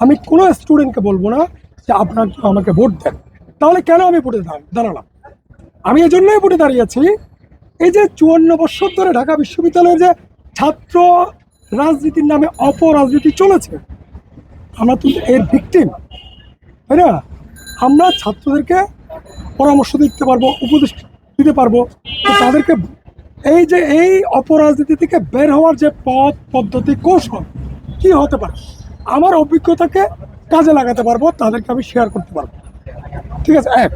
আমি কোনো স্টুডেন্টকে বলব না যে আপনার আমাকে ভোট দেন। তাহলে কেন আমি ভোটে দাঁড়- দাঁড়ালাম? আমি এই জন্যই ভোটে দাঁড়িয়েছি। এই যে চুয়ান্ন বছর ধরে ঢাকা বিশ্ববিদ্যালয়ের যে ছাত্র রাজনীতির নামে অপরাজনীতি চলেছে, আমরা তো এর ভিকটিম তাই না? আমরা ছাত্রদেরকে পরামর্শ দিতে পারব, উপদেশ দিতে পারব তাদেরকে এই যে এই অপরাজনীতি থেকে বের হওয়ার যে পথ, পদ্ধতি, কৌশল, কি হতে পারে? আমার অভিজ্ঞতাকে কাজে লাগাতে পারব, তাদেরকে আমি শেয়ার করতে পারব। ঠিক আছে, এক।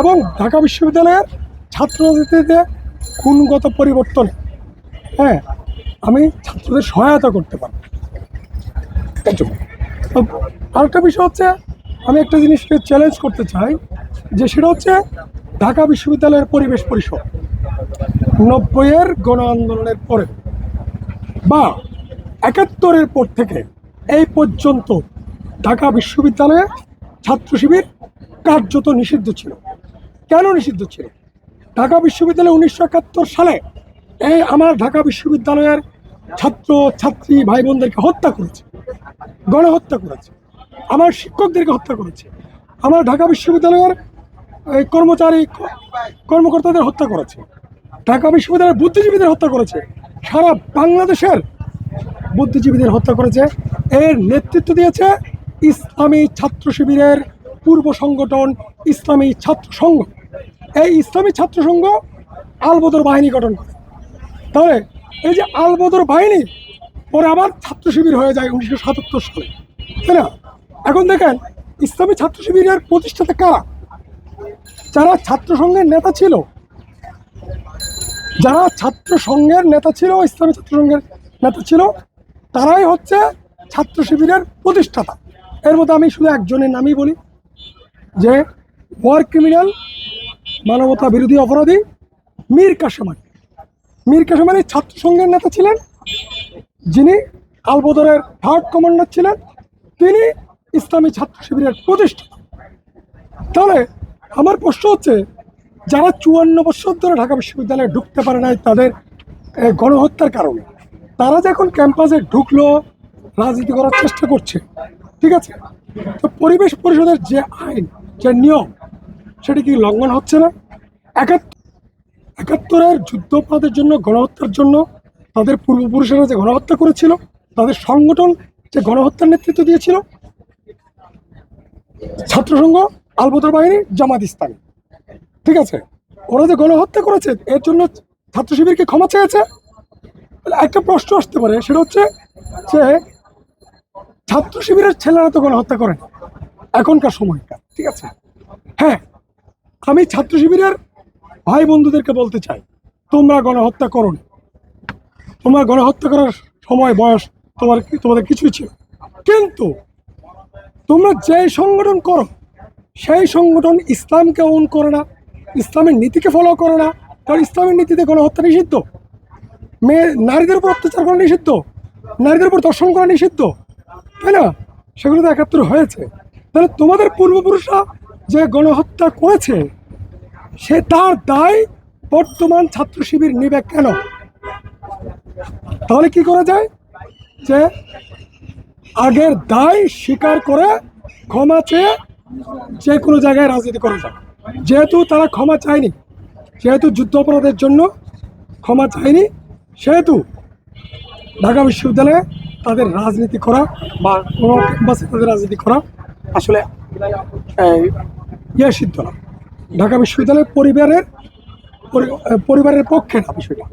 এবং ঢাকা বিশ্ববিদ্যালয়ের ছাত্র রাজনীতিতে গুণগত পরিবর্তনে হ্যাঁ আমি ছাত্রদের সহায়তা করতে পারব। আরেকটা বিষয় হচ্ছে, আমি একটা জিনিসকে চ্যালেঞ্জ করতে চাই, যে সেটা হচ্ছে ঢাকা বিশ্ববিদ্যালয়ের পরিবেশ পরিষদ। নব্বইয়ের গণ আন্দোলনের পরে বা একাত্তরের পর থেকে এই পর্যন্ত ঢাকা বিশ্ববিদ্যালয়ে ছাত্র শিবির কার্যত নিষিদ্ধ ছিল। কেন নিষিদ্ধ ছিল? ঢাকা বিশ্ববিদ্যালয়ে উনিশশো একাত্তর সালে এই আমার ঢাকা বিশ্ববিদ্যালয়ের ছাত্র, ছাত্রী ভাই বোনদেরকে হত্যা করেছে। গণহত্যা করেছে। আমার শিক্ষকদেরকে হত্যা করেছে। আমার ঢাকা বিশ্ববিদ্যালয়ের কর্মচারী, কর্মকর্তাদের হত্যা করেছে। ঢাকা বিশ্ববিদ্যালয়ের বুদ্ধিজীবীদের হত্যা করেছে। সারা বাংলাদেশের বুদ্ধিজীবীদের হত্যা করেছে। এর নেতৃত্ব দিয়েছে ইসলামী ছাত্র শিবিরের পূর্ব সংগঠন ইসলামী ছাত্র সংঘ। এই ইসলামী ছাত্র সংঘ আলবদর বাহিনী গঠন করে। তাহলে এই যে আলবদর বাহিনী, পরে আবার ছাত্র শিবির হয়ে যায় উনিশশো সাতাত্তর সালে। তাই না? এখন দেখেন, ইসলামী ছাত্র শিবিরের প্রতিষ্ঠাতা কারা? যারা ছাত্র সংঘের নেতা ছিল। যারা ছাত্র সংঘের নেতা ছিল, ইসলামী ছাত্র সংঘের নেতা ছিল, তারাই হচ্ছে ছাত্র শিবিরের প্রতিষ্ঠাতা। এর মধ্যে আমি শুধু একজনের নামই বলি, যে ওয়ার ক্রিমিনাল, মানবতা বিরোধী অপরাধী মীর কাশেমানি মীর কাশেমানি ছাত্র সংঘের নেতা ছিলেন, যিনি আলবদরের থার্ড কমান্ডার ছিলেন, তিনি ইসলামী ছাত্র শিবিরের প্রতিষ্ঠাতা। তাহলে আমার প্রশ্ন হচ্ছে, যারা চুয়ান্ন বছর ধরে ঢাকা বিশ্ববিদ্যালয়ে ঢুকতে পারে নাই তাদের গণহত্যার কারণে, তারা যখন ক্যাম্পাসে ঢুকলো রাজনীতি করার চেষ্টা করছে। ঠিক আছে? তো পরিবেশ পরিষদের যে আইন, যে নিয়ম, সেটা কি লঙ্ঘন হচ্ছে না? একাত্তর একাত্তরের যুদ্ধপরাধের জন্য, গণহত্যার জন্য তাদের পূর্বপুরুষেরা যে গণহত্যা করেছিল, তাদের সংগঠন যে গণহত্যার নেতৃত্ব দিয়েছিল, ছাত্রসংঘ, আলবদর বাহিনী, জামাত ইসলামী। ঠিক আছে? ওরা যে গণহত্যা করেছে, এর জন্য ছাত্র শিবিরকে ক্ষমা চেয়েছে? একটা প্রশ্ন আসতে পারে, সেটা হচ্ছে যে ছাত্র শিবিরের ছেলেরা তো গণহত্যা করেন এখনকার সময়টা ঠিক আছে? হ্যাঁ আমি ছাত্র শিবিরের ভাই বন্ধুদেরকে বলতে চাই, তোমরা গণহত্যা করো। তোমরা গণহত্যা করার সময়, বয়স তোমার তোমাদের কিছুই ছিল কিন্তু তোমরা যে সংগঠন করো, সেই সংগঠন ইসলামকে ওন করে না, ইসলামের নীতিকে ফলো করে না, কারণ ইসলামের নীতিতে গণহত্যা নিষিদ্ধ। মেয়ে, নারীদের উপর অত্যাচার করা নিষিদ্ধ, নারীদের উপর দর্শন করা নিষিদ্ধ। তাই না? সেগুলো তো একাত্তর হয়েছে। তাহলে তোমাদের পূর্বপুরুষরা যে গণহত্যা করেছে, সে তার দায় বর্তমান ছাত্র শিবির নিবে কেন? তাহলে কি করা যায়? যে আগের দায় স্বীকার করে ক্ষমা চেয়ে যে কোনো জায়গায় রাজনীতি করা যায় যেহেতু তারা ক্ষমা চায়নি, যেহেতু যুদ্ধ অপরাধের জন্য ক্ষমা চায়নি, সেহেতু ঢাকা বিশ্ববিদ্যালয়ে তাদের রাজনীতি করা বা কোনো ক্যাম্পাসে তাদের রাজনীতি করা আসলে ইয়ে সিদ্ধ না। ঢাকা বিশ্ববিদ্যালয়ের পরিবারের পরিবারের পক্ষে না বিষয়টা।